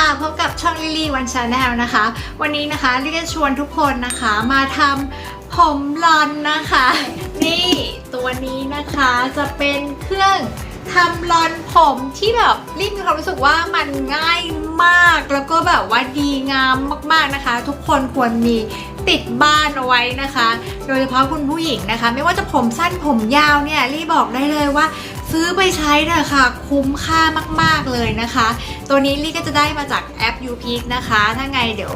ค่ะพบกับช่องลิลี่วันชาแนลนะคะ วันนี้นะคะลิจะชวนทุกคนนะคะมาทำผมลอนนะคะ นี่ตัวนี้นะคะจะเป็นเครื่องทำลอนผมที่แบบลิลี่มีความรู้สึกว่ามันง่ายมากแล้วก็แบบว่าดีงามมากๆนะคะ ทุกคนควรมีติดบ้านเอาไว้นะคะ โดยเฉพาะคุณผู้หญิงนะคะ ไม่ว่าจะผมสั้นผมยาวเนี่ยลี่บอกได้เลยว่า ซื้อไปใช้เถอะค่ะ คุ้มค่ามาก ๆ เลยนะคะ ตัวนี้ลี่ก็จะได้มาจากแอป u p e a k นะคะ ถ้าไงเดี๋ยว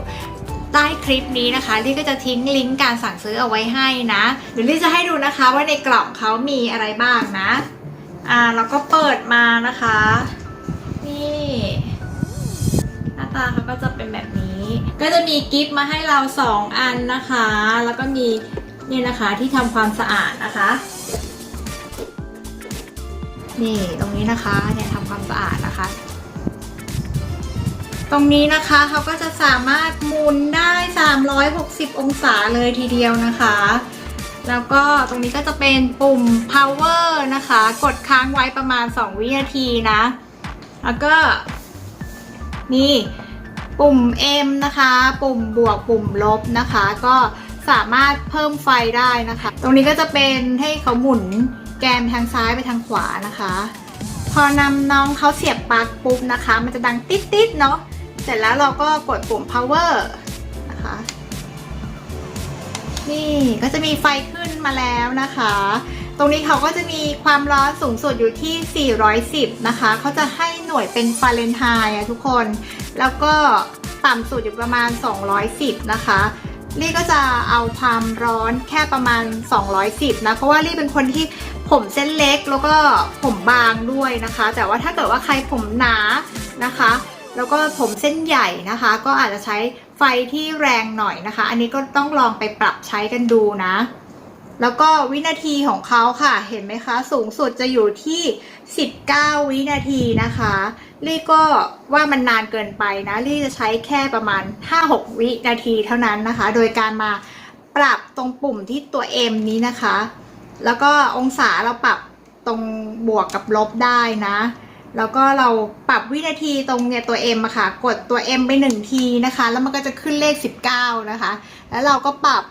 ใต้คลิปนี้นะคะลี่ก็จะทิ้งลิงก์การสั่งซื้อเอาไว้ให้นะ เดี๋ยวลี่จะให้ดูนะคะว่าในกล่องเขามีอะไรบ้างนะ อ่าแล้วก็เปิดมานะคะ นี่ หน้าตาเขาก็จะเป็นแบบนี้ ก็จะมีกิฟต์มาให้เรา 2 อันนะคะ แล้วก็มีนี่นะคะที่ทำความสะอาดนะคะ นี่ตรงนี้นะคะเนี่ยทำความสะอาดนะคะ ตรงนี้นะคะเขาก็จะสามารถหมุนได้ 360 องศาเลยทีเดียวนะคะ แล้วก็ตรงนี้ก็จะเป็นปุ่ม power นะคะ กดค้างไว้ประมาณ 2 วินาทีนะ แล้วก็นี่ปุ่ม M นะคะ ปุ่มบวกปุ่มลบนะคะ ก็สามารถเพิ่มไฟได้นะคะ ตรงนี้ก็จะเป็นให้เขาหมุน แกนทางซ้ายไปทางขวานะคะ พอนำน้องเขาเสียบปลั๊กปุ๊บนะคะ มันจะดังติ๊ดๆเนาะเสร็จแล้วเราก็กดปุ่ม power นะคะ นี่ก็จะมีไฟขึ้นมาแล้วนะคะ ตรงนี้เขาก็จะมีความร้อนสูงสุดอยู่ที่ 410 นะคะ เขาจะให้หน่วยเป็นฟาเรนไฮต์อะทุกคน แล้วก็ต่ำสุดอยู่ประมาณ 210 นะคะลี่ก็จะเอาความร้อนแค่ประมาณ 210 นะ เพราะว่าลี่เป็นคนที่ ผมเส้นเล็กแล้วก็ผมบางด้วยนะคะ แต่ว่าถ้าเกิดว่าใครผมหนานะคะ แล้วก็ผมเส้นใหญ่นะคะ ก็อาจจะใช้ไฟที่แรงหน่อยนะคะ อันนี้ก็ต้องลองไปปรับใช้กันดูนะ แล้วก็วินาทีของเขาค่ะ เห็นไหมคะ สูงสุดจะอยู่ที่ 19 วินาทีนะคะลี่ก็ว่ามันนานเกินไปนะลี่จะใช้แค่ประมาณ 5-6 วินาทีเท่านั้นนะคะ โดยการมาปรับตรงปุ่มที่ตัว M นี้นะคะ แล้วก็องศาเราปรับตรงบวกกับลบได้นะ แล้วก็เราปรับวินาทีตรงเนี่ยตัว M อะค่ะ กดตัว M ไปหนึ่งทีนะคะ แล้วมันก็จะขึ้นเลข 19 นะคะ แล้วเราก็ปรับ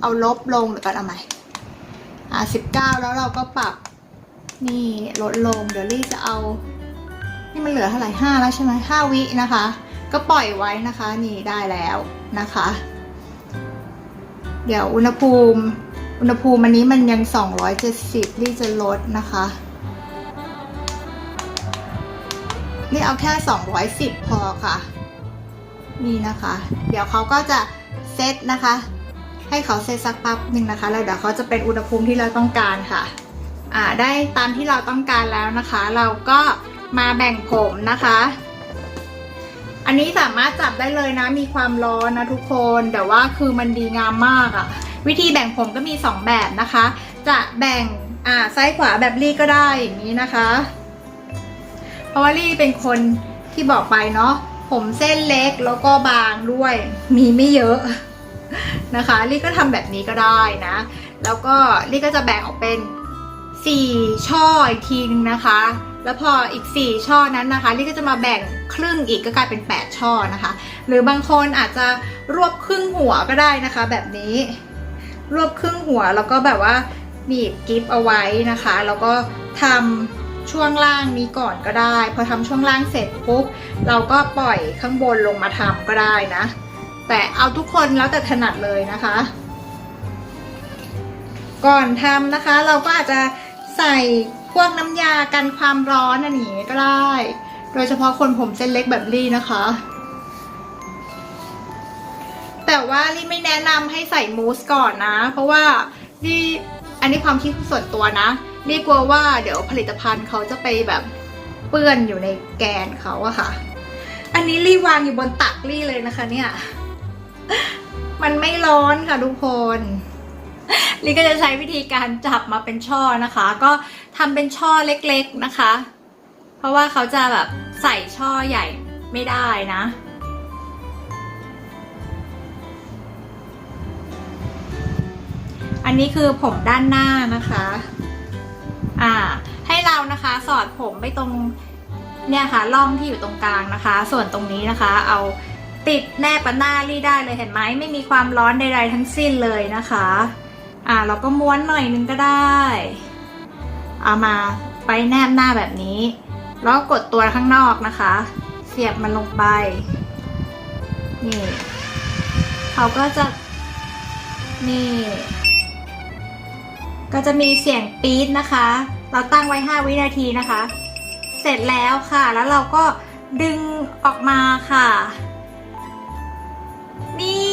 เอาลบลงหรือก่อนเอาใหม่อ่า19แล้วเราก็ปรับนี่ลดลง เดี๋ยวลี่จะเอา นี่มันเหลือเท่าไหร่5แล้วใช่ไหม5วินะคะ ก็ปล่อยไว้นะคะ นี่ได้แล้วนะคะ เดี๋ยวอุณหภูมิ อุณหภูมิอันนี้มันยัง 270ลี่จะลดนะคะ นี่เอาแค่ 210 พอค่ะ นี่นะคะ เดี๋ยวเขาก็จะเซตนะคะ ให้เขาเซตสักปั๊บหนึ่งนะคะ แล้วเดี๋ยวเขาจะเป็นอุณหภูมิที่เราต้องการค่ะ อ่า ได้ตามที่เราต้องการแล้วนะคะ เราก็มาแบ่งผมนะคะ อันนี้สามารถจับได้เลยนะ มีความร้อนนะทุกคน แต่ว่าคือมันดีงามมากอะ วิธีแบ่งผมก็มี 2 แบบนะคะ จะแบ่งอ่าซ้ายขวาแบบลี่ก็ได้อย่างนี้นะคะ เพราะว่าลี่เป็นคนที่บอกไปเนาะผมเส้นเล็กแล้วก็บางด้วย มีไม่เยอะนะคะลี่ก็ทำแบบนี้ก็ได้นะ แล้วก็ลี่ก็จะแบ่งออกเป็น 4 ช่ออีกทีนึงนะคะ แล้วพออีก 4 ช่อนั้นนะคะลี่ก็จะมาแบ่งครึ่งอีกก็กลายเป็น 8 ช่อนะคะ หรือบางคนอาจจะรวบครึ่งหัวก็ได้นะคะ แบบนี้ รวบครึ่งหัว แล้วก็แบบว่าบีบกิฟเอาไว้นะคะ แล้วก็ทำช่วงล่างนี้ก่อนก็ได้ พอทำช่วงล่างเสร็จปุ๊บเราก็ปล่อยข้างบนลงมาทำก็ได้นะ แต่เอาทุกคนแล้วแต่ถนัดเลยนะคะ ก่อนทำนะคะ เราก็อาจจะใส่พวกน้ำยากันความร้อนอันนี้ก็ได้ โดยเฉพาะคนผมเส้นเล็กแบบลี่นะคะ แต่ว่าลี่ไม่แนะนำให้ใส่มูสก่อนนะ เพราะว่าลี่อันนี้ความคิดส่วนตัวนะลี่กลัวว่าเดี๋ยวผลิตภัณฑ์เขาจะไปแบบเปื้อนอยู่ในแกนเขาอะค่ะ อันนี้ลี่วางอยู่บนตักลี่เลยนะคะเนี่ย มันไม่ร้อนค่ะทุกคนลี่ก็จะใช้วิธีการจับมาเป็นช่อนะคะ ก็ทำเป็นช่อเล็กๆนะคะ เพราะว่าเขาจะแบบใส่ช่อใหญ่ไม่ได้นะ อันนี้คือผมด้านหน้านะคะ อ่า ให้เรานะคะสอดผมไปตรงเนี่ยค่ะร่องที่อยู่ตรงกลางนะคะ ส่วนตรงนี้นะคะ เอาติดแนบกับหน้ารีได้เลยเห็นไหมไม่มีความร้อนใดๆทั้งสิ้นเลยนะคะ อ่าเราก็ม้วนหน่อยนึงก็ได้ เอามาไปแนบหน้าแบบนี้ แล้วกดตัวข้างนอกนะคะ เสียบมันลงไป นี่ เขาก็จะนี่ ก็จะมีเสียงปี๊ดนะคะ เราตั้งไว้ 5 วินาทีนะคะ เสร็จแล้วค่ะ แล้วเราก็ดึงออกมาค่ะ นี่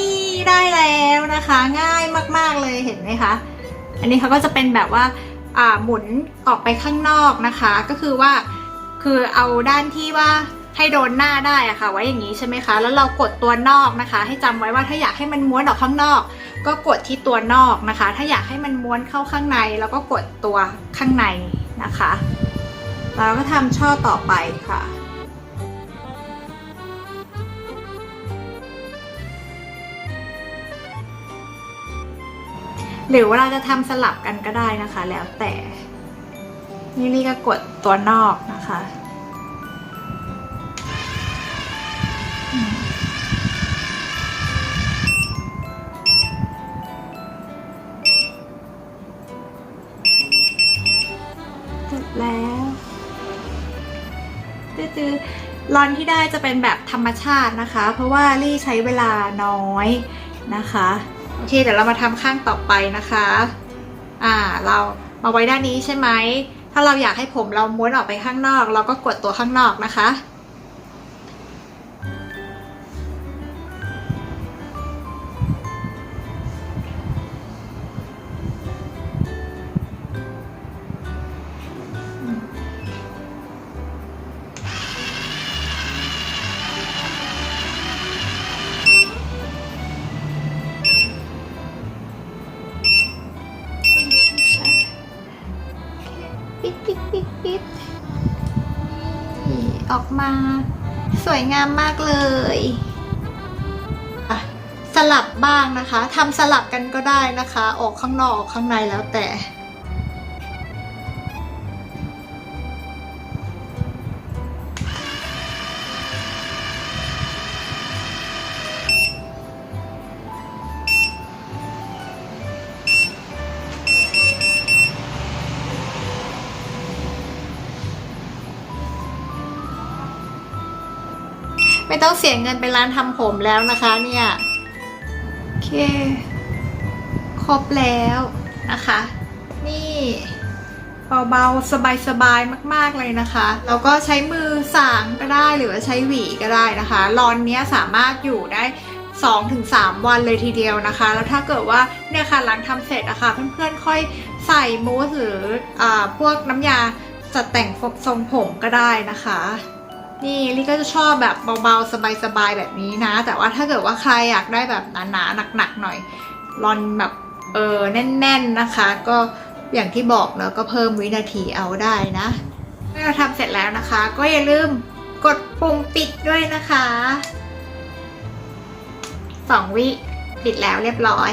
ได้แล้วนะคะ ง่ายมากๆเลยเห็นไหมคะ อันนี้เขาก็จะเป็นแบบว่าอ่าหมุนออกไปข้างนอกนะคะ ก็คือว่าคือเอาด้านที่ว่าให้โดนหน้าได้อะค่ะ ไว้อย่างนี้ใช่ไหมคะ แล้วเรากดตัวนอกนะคะ ให้จำไว้ว่าถ้าอยากให้มันม้วนออกข้างนอก ก็กดที่ตัวนอกนะคะ ถ้าอยากให้มันม้วนเข้าข้างในแล้วก็กดตัวข้างในนะคะแล้วก็ทำช่อต่อไปค่ะหรือว่าเราจะทำสลับกันก็ได้นะคะ แล้วแต่ นี่ลี่ก็กดตัวนอกนะคะ ลอนที่ได้จะเป็นแบบธรรมชาตินะคะ เพราะว่าลี่ใช้เวลาน้อยนะคะ โอเคเดี๋ยวเรามาทำข้างต่อไปนะคะ อ่าเรามาไว้ด้านนี้ใช่ไหมถ้าเราอยากให้ผมเราม้วนออกไปข้างนอก เราก็กดตัวข้างนอกนะคะ ปิดออกมา สวยงามมากเลยสลับบ้างนะคะทำสลับกันก็ได้นะคะ ออกข้างนอกออกข้างในแล้วแต่ ต้องเสียเงินไปร้านทำผมแล้วนะคะเนี่ยโอเค ครบแล้วนะคะ นี่เบาๆ สบายๆ มากๆ เลยนะคะ แล้วก็ใช้มือสางก็ได้หรือว่าใช้หวีก็ได้นะคะ รอนเนี้ยสามารถอยู่ได้ 2-3 วันเลยทีเดียวนะคะ แล้วถ้าเกิดว่าเนี่ยค่ะหลังทำเสร็จอะคะ่ะเพื่อนๆ ค่อยใส่มูสหรืออาพวกน้ำยาจัดแต่งทรงผมก็ได้นะคะ นี่ลี่ก็จะชอบแบบเบาๆ สบายๆ แบบนี้นะ แต่ว่าถ้าเกิดว่าใครอยากได้แบบหนาๆหนักๆหน่อยรอนแบบเออแน่น ๆนะคะ ก็อย่างที่บอกเนอะก็เพิ่มวินาทีเอาได้นะเมื่อเราทำเสร็จแล้วนะคะ ก็อย่าลืมกดปุ่มปิดด้วยนะคะสองวิปิดแล้วเรียบร้อย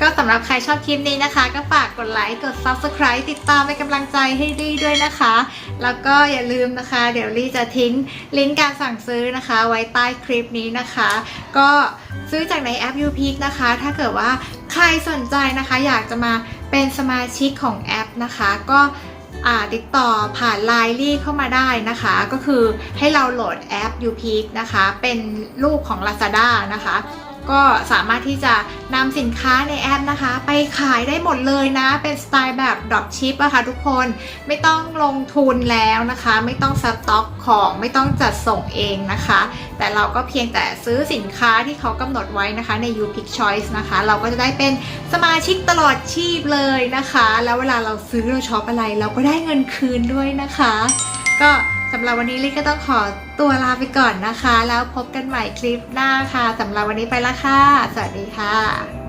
ก็สำหรับใครชอบคลิปนี้นะคะ ก็ฝากกดไลค์ กด Subscribe ติดตามเป็นกำลังใจให้ลี่ด้วยนะคะ แล้วก็อย่าลืมนะคะ เดี๋ยวลี่จะทิ้งลิงก์การสั่งซื้อนะคะ ไว้ใต้คลิปนี้นะคะ ก็ซื้อจากในแอป u p e a k นะคะ ถ้าเกิดว่าใครสนใจนะคะ อยากจะมาเป็นสมาชิกของแอปนะคะ ก็ติดต่อผ่านไลน์ลี่เข้ามาได้นะคะ ก็คือให้เราโหลดแอป u p e a k นะคะ เป็นลูกของ Lazada นะคะ ก็สามารถที่จะนำสินค้าในแอปนะคะ ไปขายได้หมดเลยนะ เป็นสไตล์แบบ drop ship อะค่ะทุกคนไม่ต้องลงทุนแล้วนะคะ ไม่ต้องสต็อกของไม่ต้องจัดส่งเองนะคะ แต่เราก็เพียงแต่ซื้อสินค้าที่เขากำหนดไว้นะคะใน u p i c Choice นะคะ เราก็จะได้เป็นสมาชิกตลอดชีพเลยนะคะ แล้วเวลาเราซื้อเราช็อปอะไร เราก็ได้เงินคืนด้วยนะคะ ก็ สำหรับวันนี้ลิก็ต้องขอตัวลาไปก่อนนะคะ แล้วพบกันใหม่คลิปหน้าค่ะสำหรับวันนี้ไปละค่ะ สวัสดีค่ะ